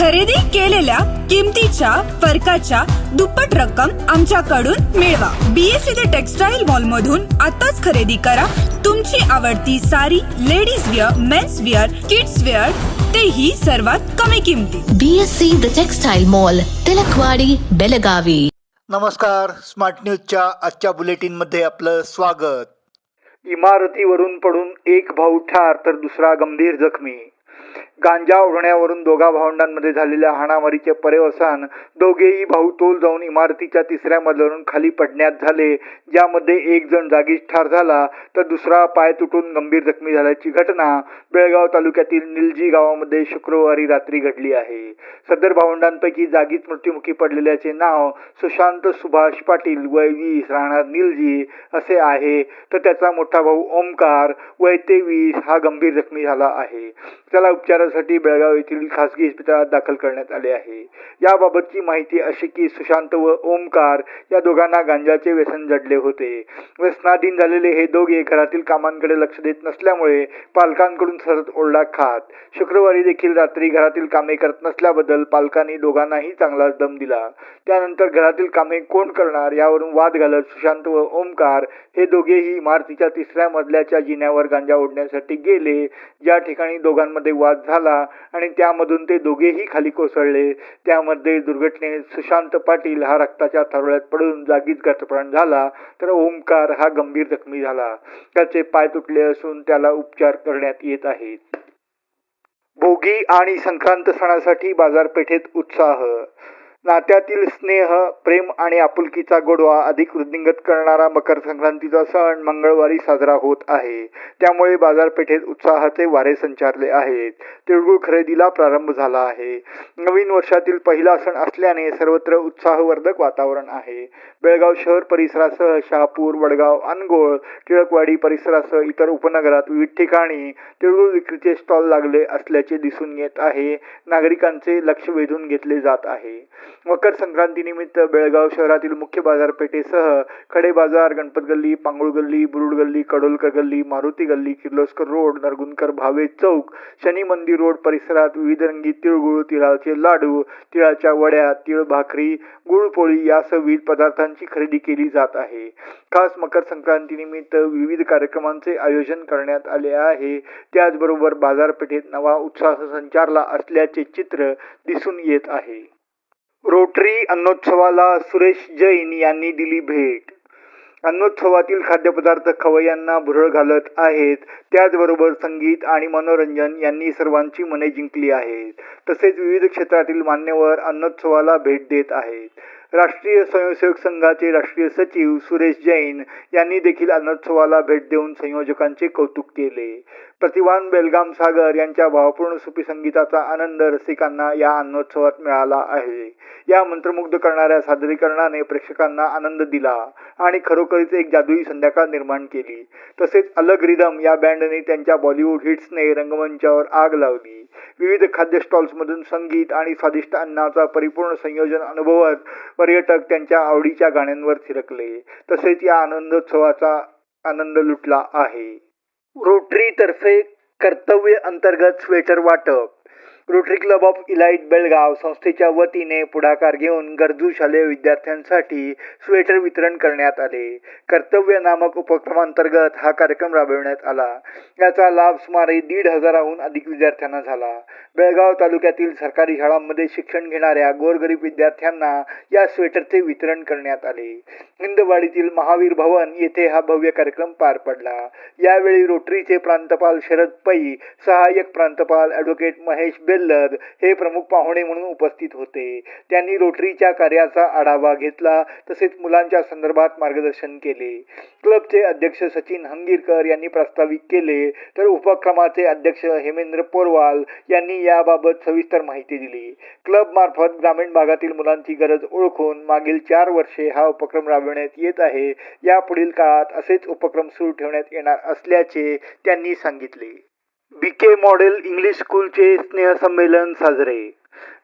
खरेदी केलेल्या किमतीच्या फरकाच्या दुप्पट रक्कम आमच्याकडून मिळवा. बीएससी ते टेक्सटाईल मॉल मधून आताच खरेदी करा. तुमची आवडती sari ladies wear men's wear kids wear तेही सर्वात कमी किमतीत. BSc the textile mall Tilakwadi Belagavi नमस्कार. स्मार्ट न्यूजच्या आजच्या बुलेटिनमध्ये आपलं स्वागत. इमारतीवरून पडून एक भाऊ ठार तर दुसरा गंभीर जखमी. गांजा ओढण्यावरून दोघा भावंडांमध्ये झालेल्या हाणामारीचे परेवसान दोघेही भाऊ तोल जाऊन इमारतीच्या तिसऱ्या मजल्यावरून खाली पडण्यात झाले. ज्यामध्ये एक जण जागीच ठार झाला तर दुसरा पाय तुटून गंभीर जखमी झाल्याची घटना बेळगाव तालुक्यातील निलजी गावामध्ये शुक्रवारी रात्री घडली आहे. सदर भावंडांपैकी जागीच मृत्युमुखी पडलेल्याचे नाव सुशांत सुभाष पाटील वय वीस राहणार निलजी असे आहे. तर त्याचा मोठा भाऊ ओमकार वय तेवीस हा गंभीर जखमी झाला आहे. त्याला उपचारासाठी बेळगाव येथील खासगी इस्पितळात दाखल करण्यात आले आहे. याबाबतची माहिती अशी की सुशांत व ओमकार या दोघांना गांजाचे व्यसन जडले होते. व्यसनाधीन झालेले हे दोघे घरातील कामांकडे लक्ष देत नसल्यामुळे पालकांकडून सतत ओरडा खात शुक्रवारी देखील रात्री घरातील कामे करत नसल्याबद्दल पालकांनी दोघांनाही चांगलाच दम दिला. त्यानंतर घरातील कामे कोण करणार यावरून वाद घालत सुशांत व ओमकार हे दोघेही इमारतीच्या तिसऱ्या मजल्याच्या जिन्यावर गांजा ओढण्यासाठी गेले. ज्या ठिकाणी दोघांमध्ये वाद झाला झाला आणि त्यामधून ते दोघेही खाली कोसळले. त्यामध्ये दुर्घटनेत सुशांत पाटील हा रक्ताच्या थारोळ्यात पडून जागीच गतप्राण झाला तर ओमकार हा गंभीर जखमी झाला. त्याचे पाय तुटले असून त्याला उपचार करण्यात येत आहेत. भोगी आणि संक्रांत सणासाठी बाजारपेठेत उत्साह नात्यातील स्नेह प्रेम आणि आपुलकीचा गोडवा अधिक वृद्धिंगत करणारा मकर संक्रांतीचा सण मंगळवारी साजरा होत आहे. त्यामुळे बाजारपेठेत उत्साहाचे वारे संचारले आहेत. तिळगुळ खरेदीला प्रारंभ झाला आहे. नवीन वर्षातील पहिला सण असल्याने सर्वत्र उत्साहवर्धक वातावरण आहे. बेळगाव शहर परिसरासह शहापूर वडगाव अनगोळ टिळकवाडी परिसरासह इतर उपनगरात विविध ठिकाणी तिळगुळ विक्रीचे स्टॉल लागले असल्याचे दिसून येत आहे. नागरिकांचे लक्ष वेधून घेतले जात आहे. मकर संक्रांतीनिमित्त बेळगाव शहरातील मुख्य बाजारपेठेसह खडे बाजार गणपत गल्ली पांगुळ गल्ली बुरुड गल्ली कडोलकर गल्ली मारुती गल्ली किर्लोस्कर रोड नरगुंदकर भावे चौक शनी मंदिर रोड परिसरात विविध रंगी तिळगुळ तिळाचे लाडू तिळाच्या वड्या तिळ भाकरी गुळपोळी यासह विविध पदार्थांची खरेदी केली जात आहे. खास मकर संक्रांतीनिमित्त विविध कार्यक्रमांचे आयोजन करण्यात आले आहे. त्याचबरोबर बाजारपेठेत नवा उत्साह संचारला असल्याचे चित्र दिसून येत आहे. रोटरी अन्नोत्सवाला सुरेश जैन यांनी दिली भेट. अन्नोत्सवातील खाद्यपदार्थ खवय्यांना भुरळ घालत आहेत. त्याचबरोबर संगीत आणि मनोरंजन यांनी सर्वांची मने जिंकली आहेत. तसेच विविध क्षेत्रातील मान्यवर अन्नोत्सवाला भेट देत आहेत. राष्ट्रीय स्वयंसेवक संघाचे राष्ट्रीय सचिव सुरेश जैन यांनी देखील अन्नोत्सवाला भेट देऊन संयोजकांचे कौतुक केले. प्रतिवान बेलगाम सागर यांच्या भावपूर्ण सुपी संगीताचा आनंद रसिकांना या अन्नोत्सवात मिळाला आहे. या मंत्रमुग्ध करणाऱ्या सादरीकरणाने प्रेक्षकांना आनंद दिला आणि खरोखरीच एक जादुई संध्याकाळ निर्माण केली. तसेच अलग रिदम या बँडने त्यांच्या बॉलिवूड हिट्सने रंगमंचावर आग लावली. विविध खाद्य स्टॉल्समधून संगीत आणि स्वादिष्ट अन्नाचा परिपूर्ण संयोजन अनुभवत पर्यटक त्यांच्या आवडीच्या गाण्यांवर थिरकले. तसेच या आनंदोत्सवाचा आनंद लुटला आहे. रोटरी तर्फे कर्तव्य अंतर्गत स्वेटर वाटप. Rotary club of elite Belgaum संस्थेच्या वतीने पुढाकार घेऊन गरजू शालेय विद्यार्थ्यांसाठी स्वेटर वितरण करण्यात आले. कर्तव्य नामक उपक्रमांतर्गत हा कार्यक्रम राबविण्यात आला. याचा लाभ सुमारे दीड हजाराहून अधिक विद्यार्थ्यांना झाला. बेळगाव तालुक्यातील सरकारी शाळांमध्ये शिक्षण घेणाऱ्या गोरगरीब विद्यार्थ्यांना या स्वेटरचे वितरण करण्यात आले. हिंदवाडीतील महावीर भवन येथे हा भव्य कार्यक्रम पार पडला. यावेळी रोटरीचे प्रांतपाल शरद पै सहाय्यक प्रांतपाल ॲडव्होकेट महेश बेल बेल्लद हे प्रमुख पाहुणे म्हणून उपस्थित होते. त्यांनी रोटरीच्या कार्याचा आढावा घेतला तसेच मुलांच्या संदर्भात मार्गदर्शन केले. क्लबचे अध्यक्ष सचिन हंगीरकर यांनी प्रास्ताविक केले तर उपक्रमाचे अध्यक्ष हेमेंद्र पोरवाल यांनी याबाबत सविस्तर माहिती दिली. क्लब मार्फत ग्रामीण भागातील मुलांची गरज ओळखून मागील चार वर्षे हा उपक्रम राबविण्यात येत आहे. यापुढील काळात असेच उपक्रम सुरू ठेवण्यात येणार असल्याचे त्यांनी सांगितले. बी के मॉडेल इंग्लिश स्कूलचे स्नेहसंमेलन साजरे.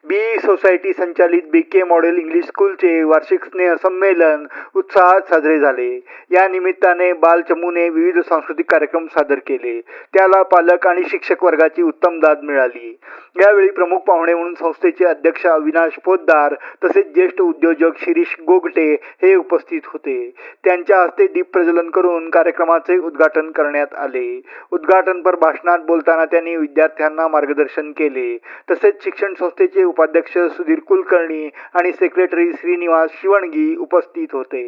बी सोसायटी संचालित बी के मॉडेल इंग्लिश स्कूलचे वार्षिक स्नेहसंमेलन उत्साहात साजरे झाले. या निमित्ताने बालचमूने विविध सांस्कृतिक कार्यक्रम सादर केले. त्याला पालक आणि शिक्षक वर्गाची उत्तम दाद मिळाली. यावेळी प्रमुख पाहुणे म्हणून संस्थेचे अध्यक्ष अविनाश पोद्दार तसेच ज्येष्ठ उद्योजक शिरीष गोगटे हे उपस्थित होते. त्यांच्या हस्ते दीप प्रज्वलन करून कार्यक्रमाचे उद्घाटन करण्यात आले. उद्घाटनपर भाषणात बोलताना त्यांनी विद्यार्थ्यांना मार्गदर्शन केले. तसेच शिक्षण संस्थेचे उपाध्यक्ष सुधीर कुलकर्णी आणि सेक्रेटरी श्रीनिवास शिवणगी उपस्थित होते.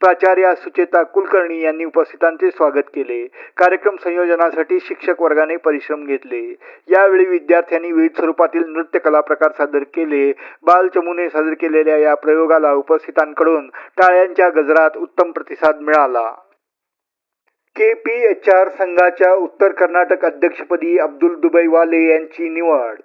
प्राचार्या सुचेता कुलकर्णी यांनी उपस्थितांचे स्वागत केले. कार्यक्रम संयोजनासाठी शिक्षक वर्गाने परिश्रम घेतले. यावेळी विद्यार्थ्यांनी विविध स्वरूपातील नृत्य कला प्रकार सादर केले. बालचमूने सादर केलेल्या या प्रयोगाला उपस्थितांकडून टाळ्यांच्या गजरात उत्तम प्रतिसाद मिळाला. के पी एच आर संघाच्या उत्तर कर्नाटक अध्यक्षपदी अब्दुल दुबईवाले यांची निवड.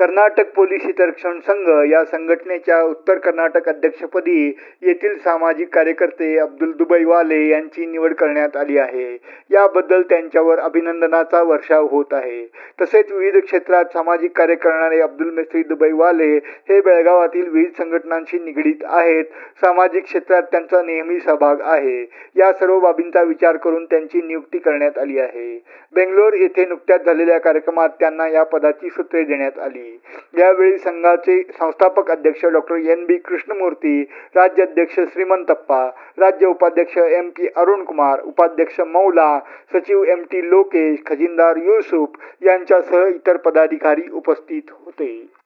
कर्नाटक पोलीस हितरक्षण संघ या संघटनेच्या उत्तर कर्नाटक अध्यक्षपदी येथील सामाजिक कार्यकर्ते अब्दुल दुबईवाले यांची निवड करण्यात आली आहे. याबद्दल त्यांच्यावर अभिनंदनाचा वर्षाव होत आहे. तसेच विविध क्षेत्रात सामाजिक कार्य करणारे अब्दुल मेस्त्री दुबईवाले हे बेळगावातील विविध संघटनांशी निगडीत आहेत. सामाजिक क्षेत्रात त्यांचा नेहमी सहभाग आहे. या सर्व बाबींचा विचार करून त्यांची नियुक्ती करण्यात आली आहे. बेंगलोर येथे नुकत्याच झालेल्या कार्यक्रमात त्यांना या पदाची सूत्रे देण्यात आली. यावेळी संघाचे संस्थापक अध्यक्ष डॉक्टर एन बी कृष्णमूर्ती राज्याध्यक्ष श्रीमंतप्पा राज्य उपाध्यक्ष एम पी अरुण कुमार उपाध्यक्ष मौला सचिव एम टी लोकेश खजिनदार युसुफ यांच्यासह इतर पदाधिकारी उपस्थित होते.